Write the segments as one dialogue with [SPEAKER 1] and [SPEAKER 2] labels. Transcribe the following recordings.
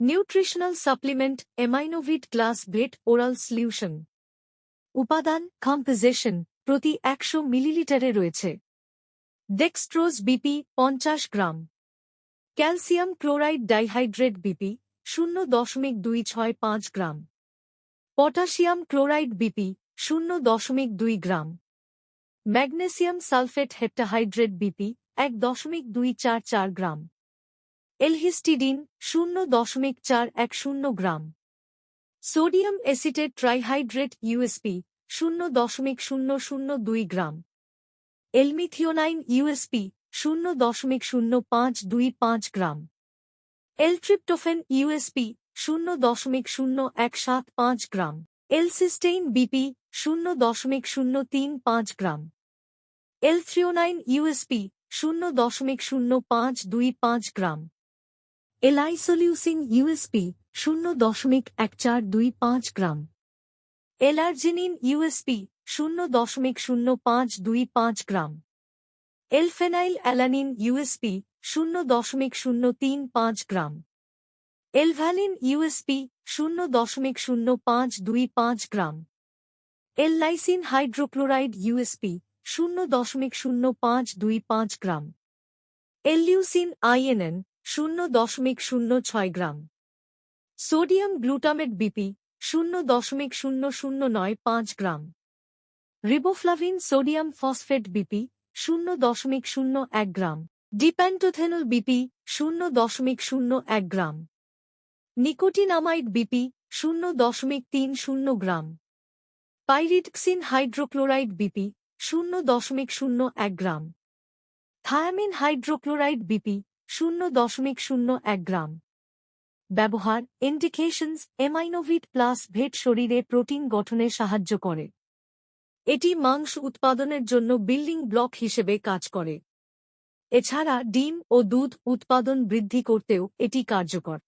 [SPEAKER 1] Nutritional supplement Aminovit plus vet oral solution. উপাদান, composition, প্রতি একশো মিলিলিটারে রয়েছে। ডেক্সট্রোজ বিপি, পঞ্চাশ gram. Calcium chloride dihydrate BP, শূন্য দশমিক দুই ছয় পাঁচ গ্রাম। পটাশিয়াম ক্লোরাইড বিপি, শূন্য দশমিক দুই gram. Magnesium sulphate heptahydrate BP, এক দশমিক দুই চার চার গ্রাম। এলহিস্টিডিন শূন্য দশমিক চার এক শূন্য gram. Sodium acetate trihydrate USP শূন্য দশমিক শূন্য শূন্য দুই গ্রাম। এলমিথিওনাইন ইউএসপি শূন্য দশমিক শূন্য পাঁচ দুই পাঁচ গ্রাম। এলট্রিপ্টোফেন ইউএসপি শূন্য দশমিক শূন্য এক সাত পাঁচ গ্রাম। এলসিস্টেইন বিপি শূন্য দশমিক শূন্য তিন পাঁচ গ্রাম। এলথ্রিওনাইন ইউএসপি শূন্য দশমিক শূন্য পাঁচ দুই পাঁচ গ্রাম। এলাইসোলিউসিন ইউএসপি শূন্য দশমিক এক চার দুই পাঁচ গ্রাম। এলার্জিনিন ইউএসপি শূন্য দশমিক শূন্য পাঁচ দুই পাঁচ গ্রাম। এলফেনাইল অ্যালানিন ইউএসপি শূন্য দশমিক শূন্য তিন পাঁচ গ্রাম। এলভ্যালিন ইউএসপি শূন্য দশমিক শূন্য পাঁচ দুই পাঁচ গ্রাম। এললাইসিন হাইড্রোক্লোরাইড ইউএসপি শূন্য দশমিক শূন্য পাঁচ দুই পাঁচ গ্রাম। এললিউসিন আইএনএন শূন্য দশমিক শূন্য ছয় গ্রাম। সোডিয়াম গ্লুটামেট বিপি শূন্য দশমিক শূন্য শূন্য নয় পাঁচ gram. Riboflavin sodium phosphate BP শূন্য দশমিক শূন্য এক গ্রাম। ডিপ্যান্টোথেনল বিপি শূন্য দশমিক শূন্য এক গ্রাম। নিকোটিনামাইড বিপি শূন্য দশমিক তিন শূন্য গ্রাম। পাইরিটক্সিন হাইড্রোক্লোরাইড বিপি শূন্য দশমিক শূন্য এক গ্রাম। থায়ামিন হাইড্রোক্লোরাইড বিপি শূন্য দশমিক শূন্য এক গ্রাম। ব্যবহার ইন্ডিকেশনস এমাইনোভিট প্লাস ভেট শরীরে প্রোটিন গঠনে সাহায্য করে। এটি মাংস উৎপাদনের জন্য বিল্ডিং ব্লক হিসেবে কাজ করে। এছাড়া ডিম ও দুধ উৎপাদন বৃদ্ধি করতেও এটি কার্যকর।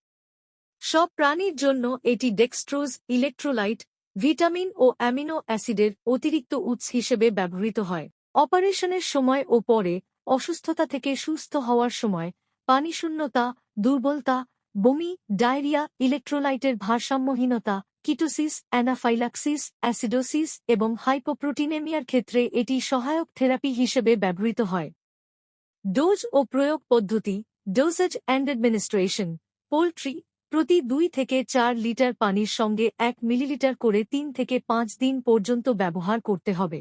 [SPEAKER 1] সব প্রাণীর জন্য এটি ডেক্সট্রোজ ইলেকট্রোলাইট ভিটামিন ও অ্যামিনো অ্যাসিডের অতিরিক্ত উৎস হিসেবে ব্যবহৃত হয়। অপারেশনের সময় ও পরে অসুস্থতা থেকে সুস্থ হওয়ার সময় পানিশূন্যতা, দুর্বলতা, বমি, ডায়রিয়া, ইলেকট্রোলাইটের ভারসাম্যহীনতা, কিটোসিস, অ্যানাফাইলাক্সিস, অ্যাসিডোসিস এবং হাইপোপ্রোটিনেমিয়ার ক্ষেত্রে এটি সহায়ক থেরাপি হিসেবে ব্যবহৃত হয়। ডোজ ও প্রয়োগ পদ্ধতি, ডোজেজ অ্যান্ড অ্যাডমিনিস্ট্রেশন, পোলট্রি, প্রতি দুই থেকে চার লিটার পানির সঙ্গে এক মিলিলিটার করে তিন থেকে পাঁচ দিন পর্যন্ত ব্যবহার করতে হবে।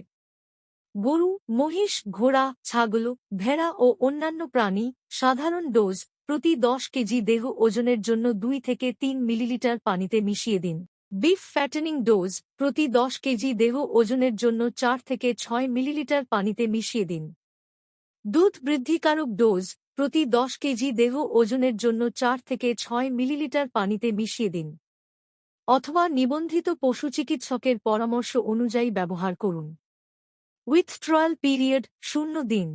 [SPEAKER 1] গরু, মহিষ, ঘোড়া, ছাগল, ভেড়া ও অন্যান্য প্রাণী, সাধারণ ডোজ, প্রতি দশ কেজি দেহ ওজনের জন্য দুই থেকে তিন মিলিলিটার পানিতে মিশিয়ে দিন। বিফ ফ্যাটেনিং ডোজ, প্রতি দশ কেজি দেহ ওজনের জন্য চার থেকে ছয় মিলিলিটার পানিতে মিশিয়ে দিন। দুধ বৃদ্ধিকারক ডোজ, প্রতি দশ কেজি দেহ ওজনের জন্য চার থেকে ছয় মিলিলিটার পানিতে মিশিয়ে দিন। অথবা নিবন্ধিত পশু চিকিৎসকের পরামর্শ অনুযায়ী ব্যবহার করুন। উইথ ট্রায়াল পিরিয়ড শূন্য দিন।